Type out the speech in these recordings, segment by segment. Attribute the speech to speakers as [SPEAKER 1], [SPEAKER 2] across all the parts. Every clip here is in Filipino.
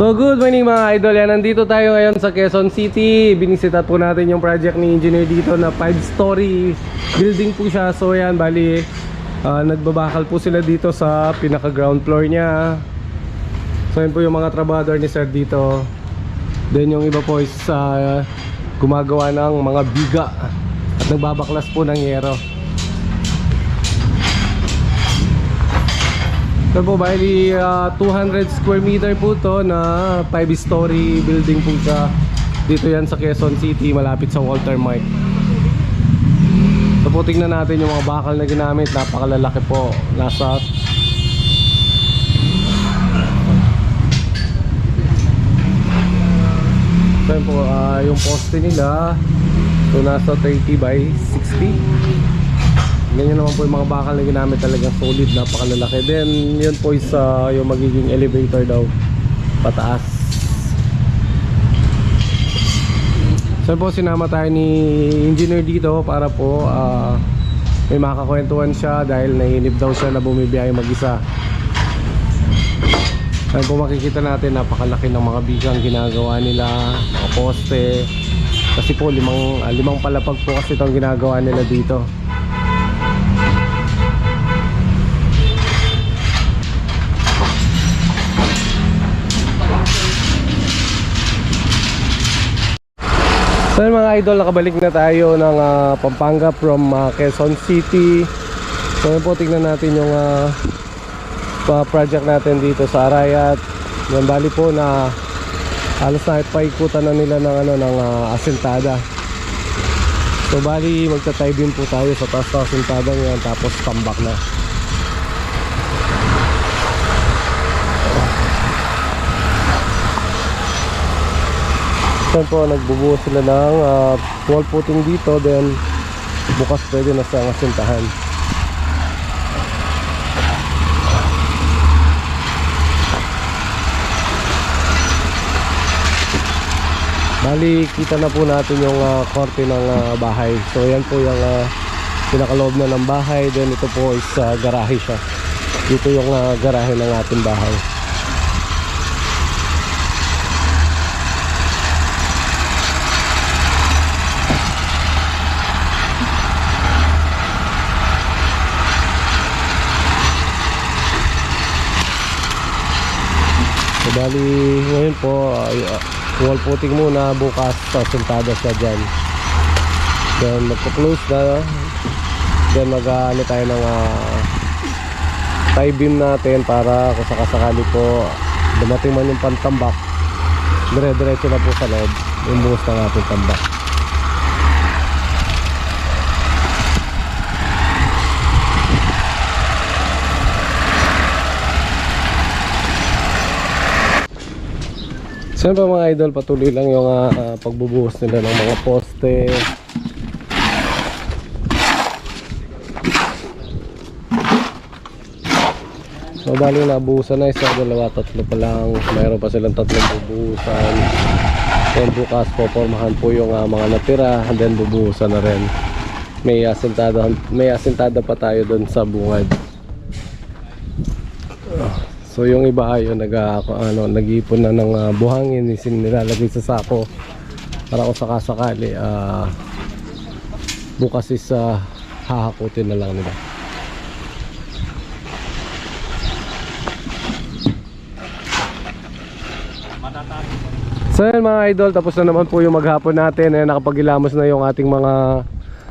[SPEAKER 1] So good morning mga idol. Yan, nandito tayo ngayon sa Quezon City. Binisita po natin yung project ni engineer dito na 5-story building po siya. So yan, bali ah, nagbabakal po sila dito sa pinaka ground floor niya. So yan po yung mga trabador ni sir dito. Then yung iba po is ah, gumagawa ng mga biga at nagbabaklas po ng yero. Ito po, bali ah, 200 square meter po to na 5 story building po siya. Dito yan sa Quezon City, malapit sa Walter Mart. So po, tingnan natin yung mga bakal na ginamit. Napakalalaki po. Nasa So po, ah, yung poste nila So nasa 30 by 60 Ganyan naman po yung mga bakal na ginamit talagang solid, napakalalaki. Then, yun po is ah, yung magiging elevator daw pataas. So po sinama tayo ni engineer dito para po ah, may makakwentuhan siya dahil nainip daw siya na bumibiyahe mag-isa. Ayun po makikita natin napakalaki ng mga bigang ginagawa nila, mga poste. Kasi po limang, ah, limang palapag po kasi itong ginagawa nila dito. So mga idol, nakabalik na tayo ng ah, Pampanga from ah, Quezon City. So yun po, tingnan natin yung pa project natin dito sa Arayat. Yan bali po na halos na paikutan na nila ng ano ng ah, asentada. So bali magta-tie beam po tayo sa taas ng asentada yan tapos tambak na. Yan po, nagbubuo sila ng ah, wall footing dito then bukas pwede na sa asintahan. Bali, kita na po natin yung ah, korte ng ah, bahay. So yan po yung uh, pinakaloob na ng bahay. Then ito po is ah, garahe siya. Dito yung ah, garahe ng ating bahay. So bali ngayon po ah, wall footing muna bukas sa sentada siya dyan. Then magpo-close na. Then mag ano tayo ng ah, tie beam natin para kung sakasakali po dumating man yung pantambak dire-diretso na po sa loob yung buhos ng ating tambak. Pa mga idol, patuloy lang yung ah, pagbubuhos nila ng mga poste. So bali nabuhusan na isa, dalawa, tatlo pa lang. Mayroon pa silang tatlong bubuhusan. Then bukas popormahan po yung ah, mga natira and then bubuhusan na rin. May asintada, may asintada pa tayo doon sa bungad. So yung iba ay nag ano nag-iipon na ng ah, buhangin isin nilalagay sa sako para kung sakasakali ah bukas is ah, hahakutin na lang nila. So yan mga idol, tapos na naman po yung maghapon natin. Eh, nakapagilamos na yung ating mga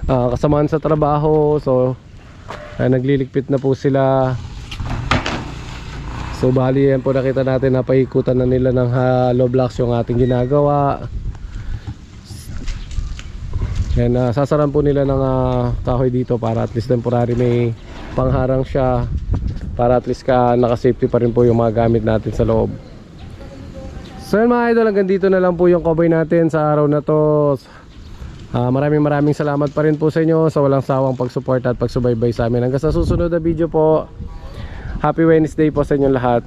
[SPEAKER 1] ah, kasamahan sa trabaho. So, ay, nagliligpit na po sila. So bali yan po nakita natin na paikutan na nila ng hollow blocks yung ating ginagawa. Yan, uh, sasaran po nila ng ah, kahoy dito para at least temporary may pangharang siya para at least ka naka-safety pa rin po yung mga gamit natin sa loob. So yun mga idol, hanggang dito na lang po yung cover natin sa araw na to. Ah, maraming maraming salamat pa rin po sa inyo sa walang sawang pagsuporta at pagsubaybay sa amin. Hanggang sa susunod na video po. Happy Wednesday po sa inyong lahat.